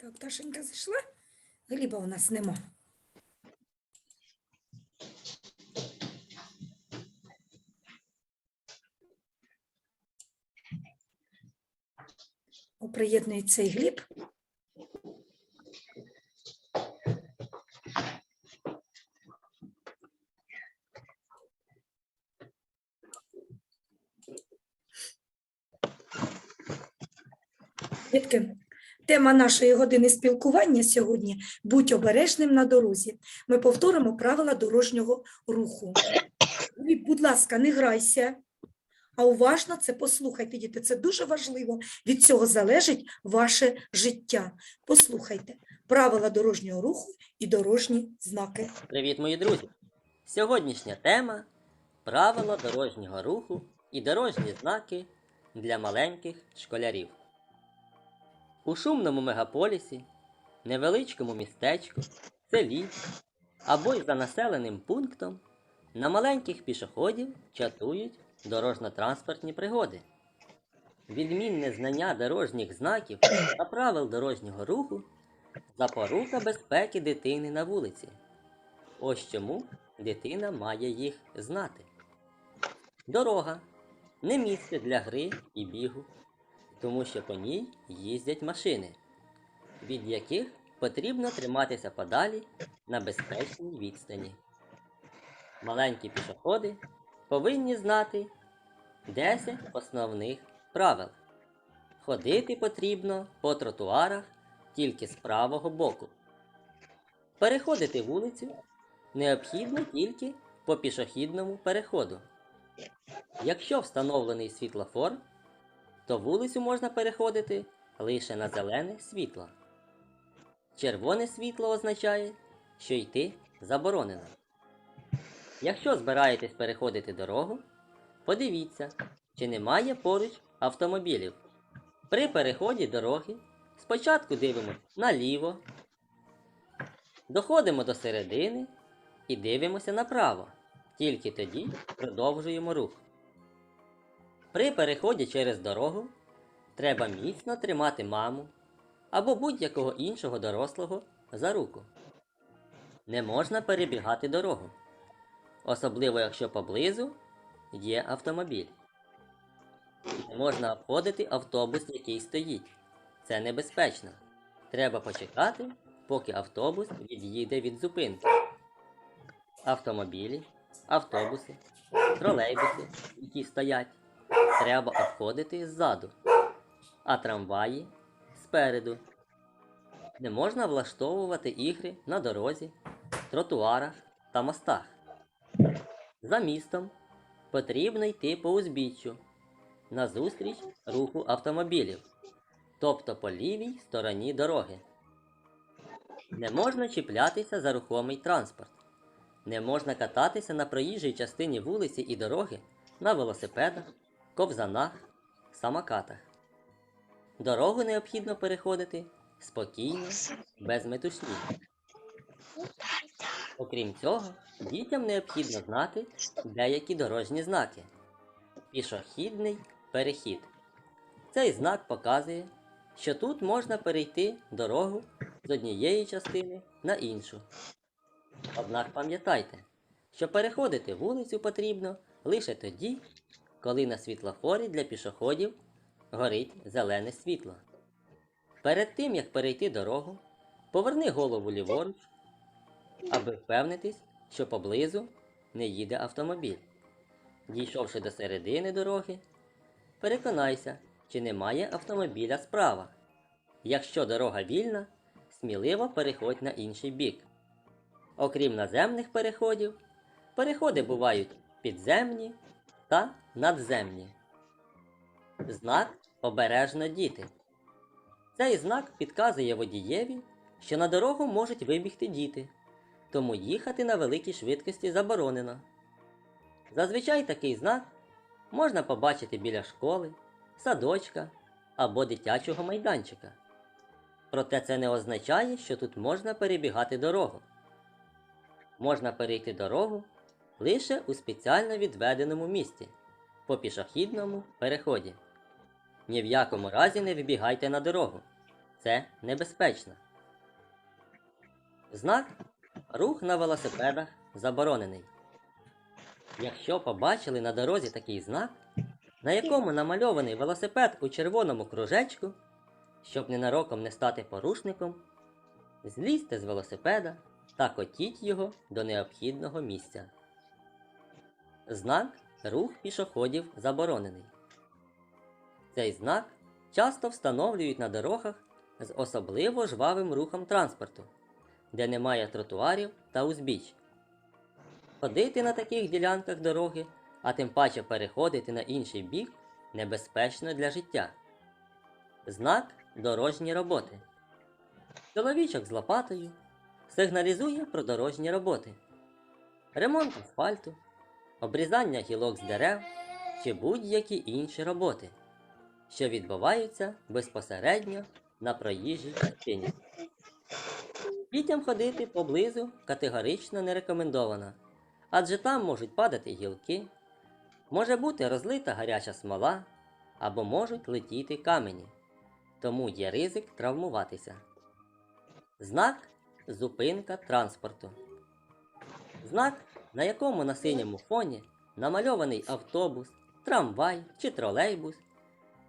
Так, Дашенька зайшла. Гліба у нас нема. О, і Гліб. Дітки, тема нашої години спілкування сьогодні будь обережним на дорозі. Ми повторимо правила дорожнього руху. Будь ласка, не грайся, а уважно це послухайте, діти. Це дуже важливо. Від цього залежить ваше життя. Послухайте правила дорожнього руху і дорожні знаки. Привіт, мої друзі! Сьогоднішня тема правила дорожнього руху і дорожні знаки для маленьких школярів. У шумному мегаполісі, невеличкому містечку, селі або й за населеним пунктом на маленьких пішоходів чатують дорожньо-транспортні пригоди. Відмінне знання дорожніх знаків та правил дорожнього руху запорука безпеки дитини на вулиці. Ось чому дитина має їх знати. Дорога не місце для гри і бігу, тому що по ній їздять машини, від яких потрібно триматися подалі на безпечній відстані. Маленькі пішоходи повинні знати 10 основних правил. Ходити потрібно по тротуарах тільки з правого боку. Переходити вулицю необхідно тільки по пішохідному переходу. Якщо встановлений світлофор, то вулицю можна переходити лише на зелене світло. Червоне світло означає, що йти заборонено. Якщо збираєтесь переходити дорогу, подивіться, чи немає поруч автомобілів. При переході дороги спочатку дивимося наліво, доходимо до середини і дивимося направо. Тільки тоді продовжуємо рух. При переході через дорогу треба міцно тримати маму або будь-якого іншого дорослого за руку. Не можна перебігати дорогу, особливо якщо поблизу є автомобіль. Не можна обходити автобус, який стоїть. Це небезпечно. Треба почекати, поки автобус від'їде від зупинки. Автомобілі, автобуси, тролейбуси, які стоять, треба обходити ззаду, а трамваї спереду. Не можна влаштовувати ігри на дорозі, тротуарах та мостах. За містом потрібно йти по узбіччю назустріч руху автомобілів, тобто по лівій стороні дороги. Не можна чіплятися за рухомий транспорт. Не можна кататися на проїжджій частині вулиці і дороги на велосипедах, ковзанах, самокатах. Дорогу необхідно переходити спокійно, без метушні. Окрім цього, дітям необхідно знати деякі дорожні знаки. Пішохідний перехід. Цей знак показує, що тут можна перейти дорогу з однієї частини на іншу. Однак пам'ятайте, що переходити вулицю потрібно лише тоді, коли на світлофорі для пішоходів горить зелене світло. Перед тим, як перейти дорогу, поверни голову ліворуч, аби впевнитись, що поблизу не їде автомобіль. Дійшовши до середини дороги, переконайся, чи немає автомобіля справа. Якщо дорога вільна, сміливо переходь на інший бік. Окрім наземних переходів, переходи бувають підземні та надземні. Знак обережно діти. Цей знак підказує водієві, що на дорогу можуть вибігти діти, тому їхати на великій швидкості заборонено. Зазвичай такий знак можна побачити біля школи, садочка або дитячого майданчика. Проте це не означає, що тут можна перебігати дорогу. Можна перейти дорогу лише у спеціально відведеному місці по пішохідному переході. Ні в якому разі не вибігайте на дорогу. це небезпечно. Знак рух на велосипедах заборонений. Якщо побачили на дорозі такий знак, на якому намальований велосипед у червоному кружечку, щоб ненароком не стати порушником, злізьте з велосипеда та котіть його до необхідного місця. Знак рух пішоходів заборонений. Цей знак часто встановлюють на дорогах з особливо жвавим рухом транспорту, де немає тротуарів та узбіч. Ходити на таких ділянках дороги, а тим паче переходити на інший бік, небезпечно для життя. Знак дорожні роботи. Чоловічок з лопатою сигналізує про дорожні роботи, ремонт асфальту, обрізання гілок з дерев чи будь-які інші роботи, що відбуваються безпосередньо на проїжджій частині. Дітям ходити поблизу категорично не рекомендовано, адже там можуть падати гілки, може бути розлита гаряча смола або можуть летіти камені, тому є ризик травмуватися. Знак зупинка транспорту. Знак, на якому на синьому фоні намальований автобус, трамвай чи тролейбус,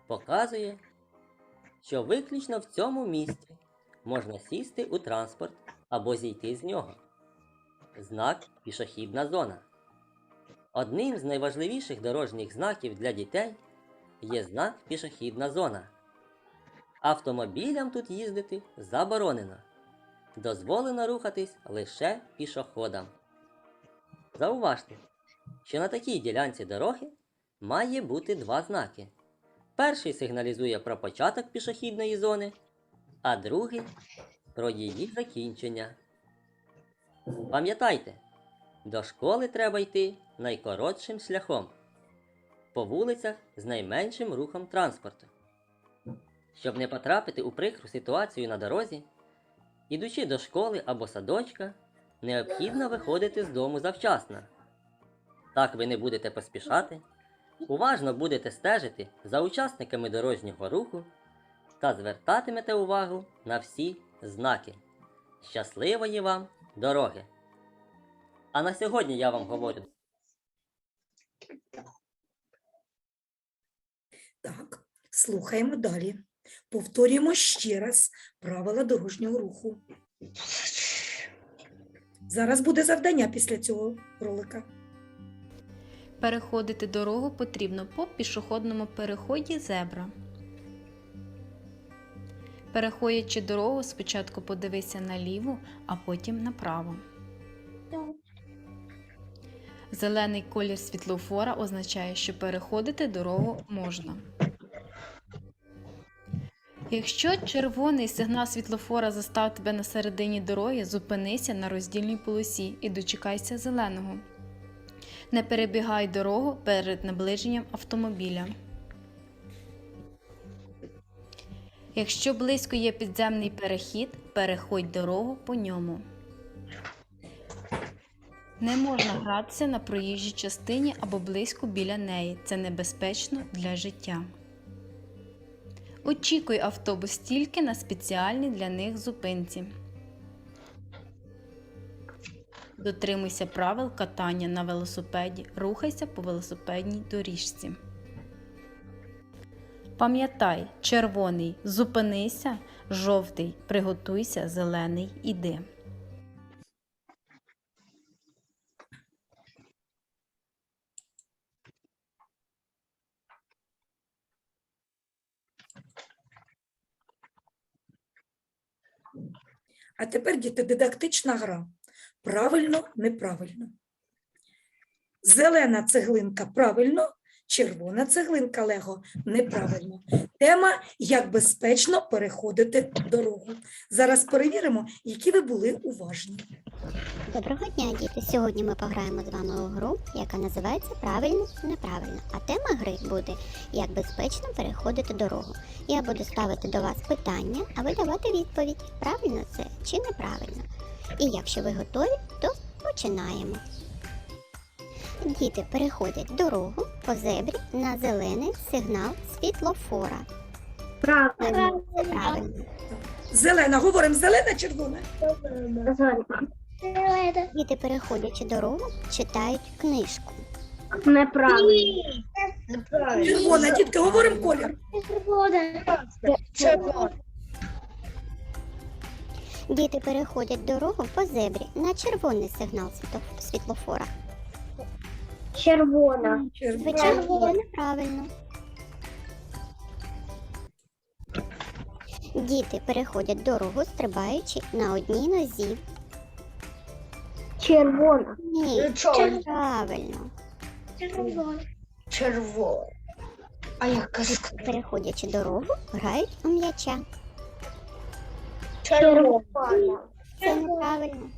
показує, що виключно в цьому місці можна сісти у транспорт або зійти з нього. Знак пішохідна зона. Одним з найважливіших дорожніх знаків для дітей є знак пішохідна зона. Автомобілям тут їздити заборонено. Дозволено рухатись лише пішоходам. Зауважте, що на такій ділянці дороги має бути два знаки. Перший сигналізує про початок пішохідної зони, а другий про її закінчення. Пам'ятайте, до школи треба йти найкоротшим шляхом по вулицях з найменшим рухом транспорту. Щоб не потрапити у прикру ситуацію на дорозі, ідучи до школи або садочка, необхідно виходити з дому завчасно. Так ви не будете поспішати, уважно будете стежити за учасниками дорожнього руху та звертатимете увагу на всі знаки. Щасливої вам дороги! А на сьогодні я вам говорю Так, слухаємо далі. Повторюємо ще раз правила дорожнього руху. Зараз буде завдання після цього ролика. Переходити дорогу потрібно по пішохідному переході зебра. Переходячи дорогу, спочатку подивися наліво, а потім направо. Зелений колір світлофора означає, що переходити дорогу можна. Якщо червоний сигнал світлофора застав тебе на середині дороги, зупинися на роздільній полосі і дочекайся зеленого. Не перебігай дорогу перед наближенням автомобіля. Якщо близько є підземний перехід, переходь дорогу по ньому. Не можна гратися на проїжджій частині або близько біля неї. Це небезпечно для життя. Очікуй автобус тільки на спеціальній для них зупинці. Дотримуйся правил катання на велосипеді, рухайся по велосипедній доріжці. Пам'ятай, червоний зупинися, жовтий приготуйся, зелений іди. А тепер, діти, дидактична гра. Правильно, неправильно. Зелена цеглинка правильно, червона цеглинка Лего неправильно. Тема як безпечно переходити дорогу. Зараз перевіримо, які ви були уважні. Доброго дня, діти! Сьогодні ми пограємо з вами у гру, яка називається Правильно, чи неправильно. А тема гри буде Як безпечно переходити дорогу. Я буду ставити до вас питання, а ви давати відповідь, правильно це чи неправильно. І якщо ви готові, то починаємо. Діти переходять дорогу по зебрі на зелений сигнал світлофора. Правильно, правильно. Зелена. Говоримо зелена, червона. Діти, переходячи дорогу, читають книжку. Неправильно. Червона, дітки, говоримо колір. Діти переходять дорогу по зебрі на червоний сигнал світлофора. Червона. Звичайно, це неправильно. Діти переходять дорогу, стрибаючи на одній нозі. Червона. Ні, Чорна. правильно. Червона. А я кажу, Переходячи дорогу, грають у м'яча. червона. Це неправильно.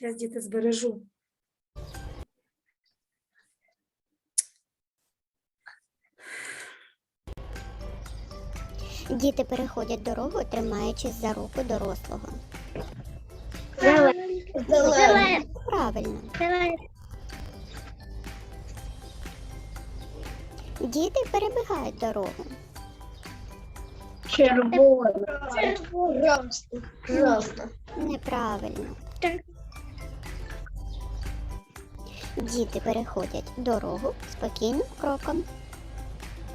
Зараз діти збережу. Діти переходять дорогу, тримаючись за руку дорослого. Зелена. Правильно. Діти перебігають дорогу. Червона. Красна. Красна. Неправильно. Діти переходять дорогу спокійним кроком.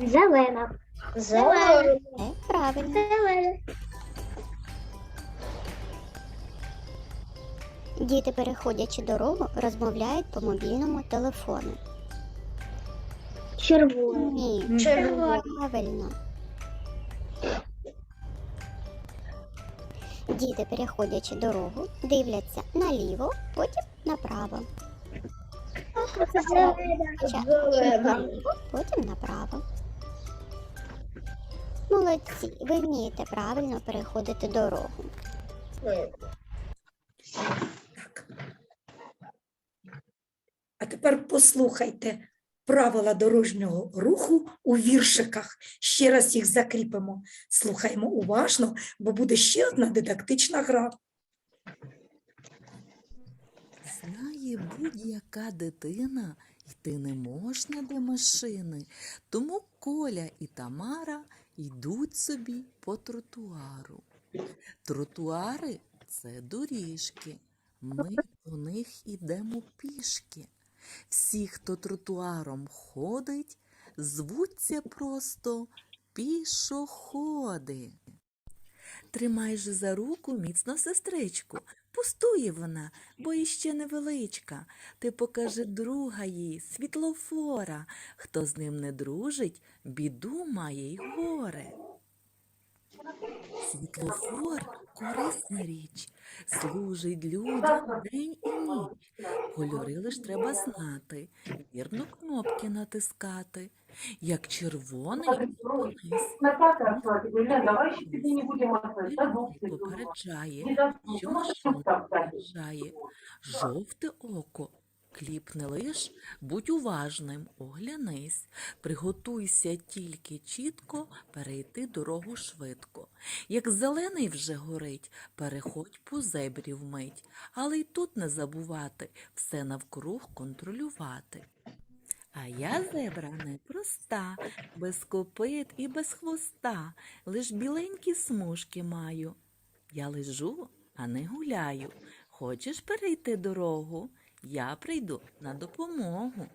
Зелена. Зелена. Правильно. Зелена. Діти, переходячи дорогу, розмовляють по мобільному телефону. Червона. Ні, Червона. правильно. Діти, переходячи дорогу, дивляться наліво, потім направо. Наліво, потім направо. Молодці, ви вмієте правильно переходити дорогу. А тепер послухайте правила дорожнього руху у віршиках. Ще раз їх закріпимо. Слухаємо уважно, бо буде ще одна дидактична гра. Знає будь-яка дитина, йти не можна до машини, тому Коля і Тамара йдуть собі по тротуару. Тротуари це доріжки. Ми по них ідемо пішки. Всі, хто тротуаром ходить, звуться просто пішоходи. Тримай же за руку міцно сестричку. Пустує вона, бо іще невеличка. Ти покажи друга їй, світлофора. Хто з ним не дружить, біду має й горе. Світлофор корисна річ, служить людям день і ніч. Кольори лиш треба знати, вірно кнопки натискати. Як червоний, Зелений попереджає, що машина приїжджає. Жовте око. Кліпне лиш, будь уважним, оглянись, приготуйся тільки чітко перейти дорогу швидко. Як зелений вже горить, переходь по зебрі вмить, але й тут не забувати все навкруг контролювати. А я зебра непроста, без копит і без хвоста, лиш біленькі смужки маю. Я лежу, а не гуляю. Хочеш перейти дорогу? Я прийду на допомогу.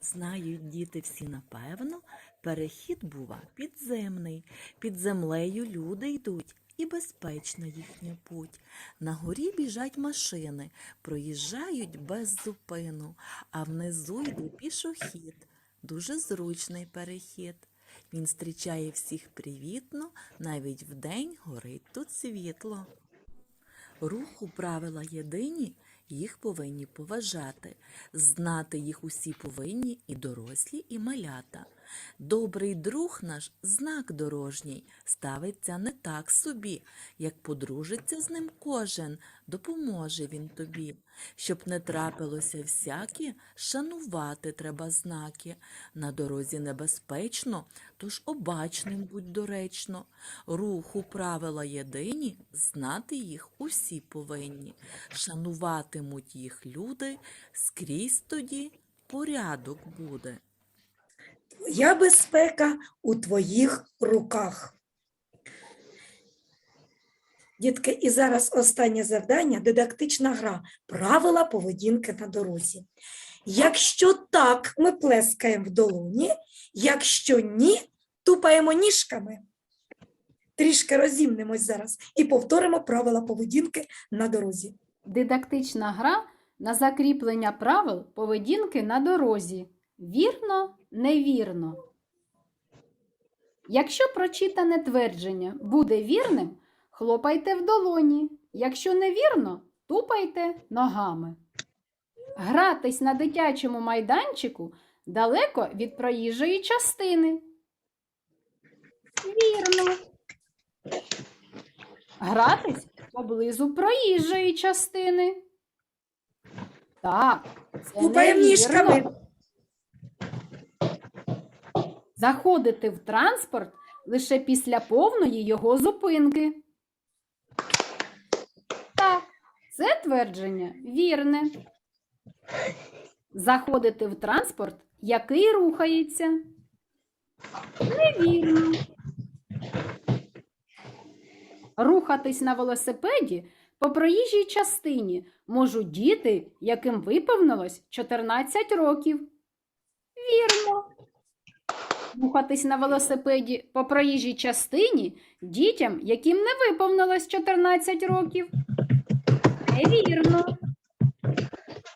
Знають діти всі напевно, перехід бува підземний. Під землею люди йдуть, і безпечна їхня путь. На горі біжать машини, проїжджають без зупину, а внизу йде пішохід. Дуже зручний перехід. Він зустрічає всіх привітно, навіть вдень горить тут світло. Руху правила єдині, їх повинні поважати. Знати їх усі повинні і дорослі, і малята. Добрий друг наш знак дорожній ставиться не так собі, як подружиться з ним кожен, допоможе він тобі. Щоб не трапилося всякі, шанувати треба знаки. На дорозі небезпечно, тож обачним будь доречно. Руху правила єдині, знати їх усі повинні. Шануватимуть їх люди, скрізь тоді порядок буде. Твоя безпека у твоїх руках. Дітки, і зараз останнє завдання дидактична гра. Правила поведінки на дорозі. Якщо так, ми плескаємо в долоні, якщо ні, тупаємо ніжками. Трішки розімнемось зараз і повторимо правила поведінки на дорозі. Дидактична гра на закріплення правил поведінки на дорозі. Вірно, невірно. Якщо прочитане твердження буде вірним, хлопайте в долоні. Якщо невірно, тупайте ногами. Гратись на дитячому майданчику далеко від проїжджої частини. Вірно. Гратись поблизу проїжджої частини. Так, це невірно. ніжками. Заходити в транспорт лише після повної його зупинки. Так, це твердження вірне. Заходити в транспорт, який рухається. Невірно. Рухатись на велосипеді по проїжджій частині можуть діти, яким виповнилось 14 років. Вірно. Рухатись на велосипеді по проїжджій частині дітям, яким не виповнилось 14 років. Невірно.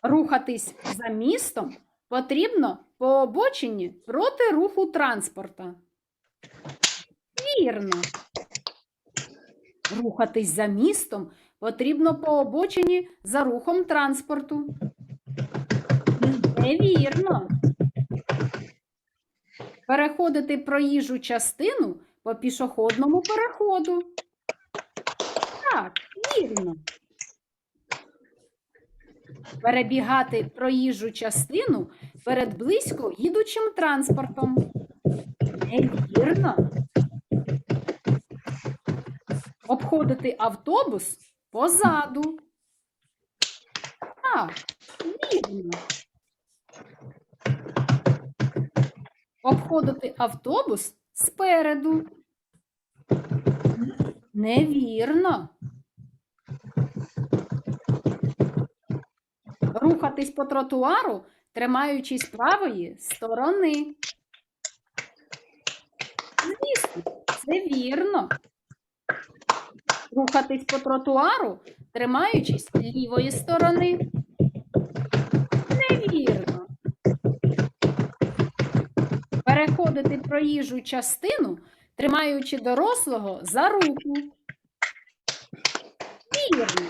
Рухатись за містом потрібно по обочині проти руху транспорта. Вірно. Рухатись за містом потрібно по обочині за рухом транспорту. Невірно. Переходити проїжджу частину по пішохідному переходу. Так, вірно. Перебігати проїжджу частину перед близько їдучим транспортом. Невірно. Обходити автобус позаду. Так, вірно. Обходити автобус спереду. Невірно. Рухатись по тротуару, тримаючись правої сторони. Звісно, це вірно. Рухатись по тротуару, тримаючись лівої сторони. Переходити проїжджу частину, тримаючи дорослого за руку. Вірно.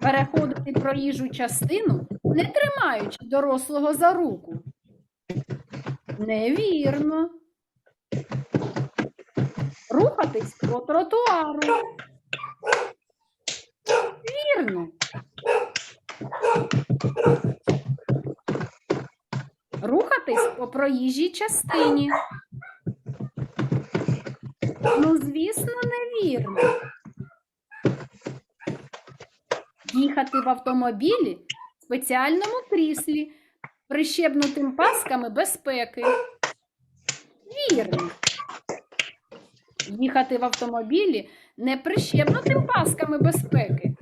Переходити проїжджу частину, не тримаючи дорослого за руку. Невірно. Рухатись по тротуару. Вірно. Рухатись по проїжджій частині. Ну, звісно, невірно. Їхати в автомобілі в спеціальному кріслі, прищебнутим пасками безпеки. Вірно. Їхати в автомобілі не прищебнутим пасками безпеки.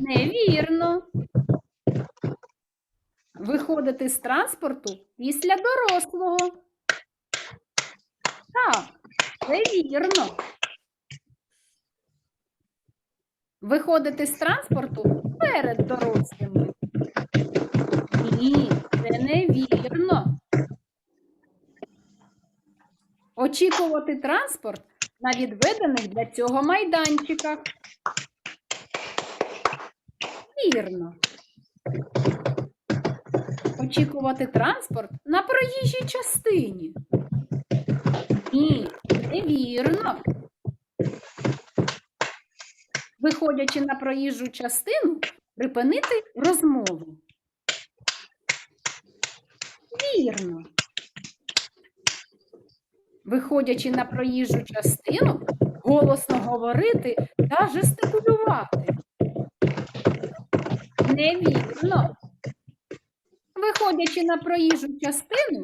Невірно. Виходити з транспорту після дорослого. Так, це вірно. Виходити з транспорту перед дорослими. Ні, це невірно. Очікувати транспорт на відведених для цього майданчиках. Вірно. Очікувати транспорт на проїжджій частині? Ні, невірно. Виходячи на проїжджу частину, припинити розмову. Вірно. Виходячи на проїжджу частину, голосно говорити та жестикулювати. Невірно. Виходячи на проїжджу частину,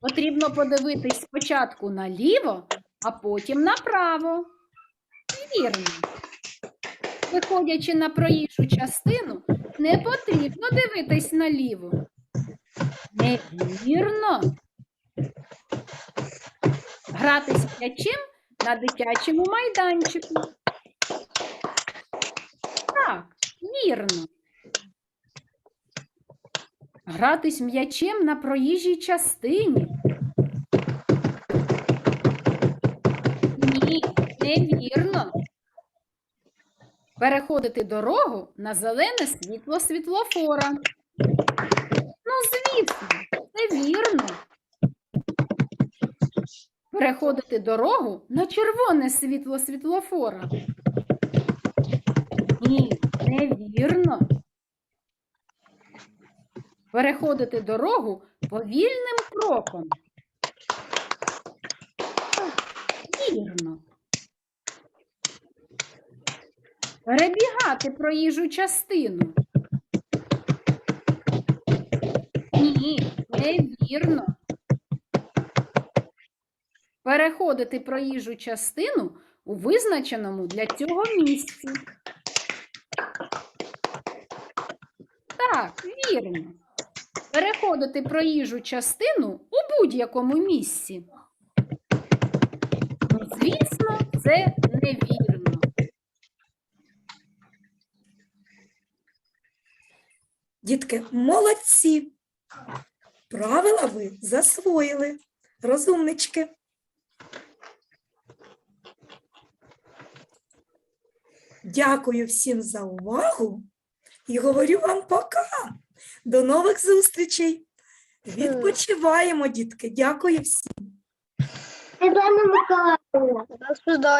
потрібно подивитись спочатку наліво, а потім направо. Вірно. Виходячи на проїжджу частину, не потрібно дивитись наліво. Невірно. Гратись м'ячем на дитячому майданчику. Так, вірно. Гратись м'ячем на проїжджій частині. Ні, невірно. Переходити дорогу на зелене світло світлофора. Ну, звісно, це вірно. Переходити дорогу на червоне світло світлофора. Ні, невірно. Переходити дорогу повільним кроком. Вірно. Перебігати проїжджу частину. Ні, невірно. Переходити проїжджу частину у визначеному для цього місці. Так, вірно. Переходити проїжджу частину у будь-якому місці. Звісно, це невірно. Дітки, молодці. Правила ви засвоїли. Розумнички. Дякую всім за увагу і говорю вам пока. До нових зустрічей. Відпочиваємо, дітки. Дякую всім. До свидання.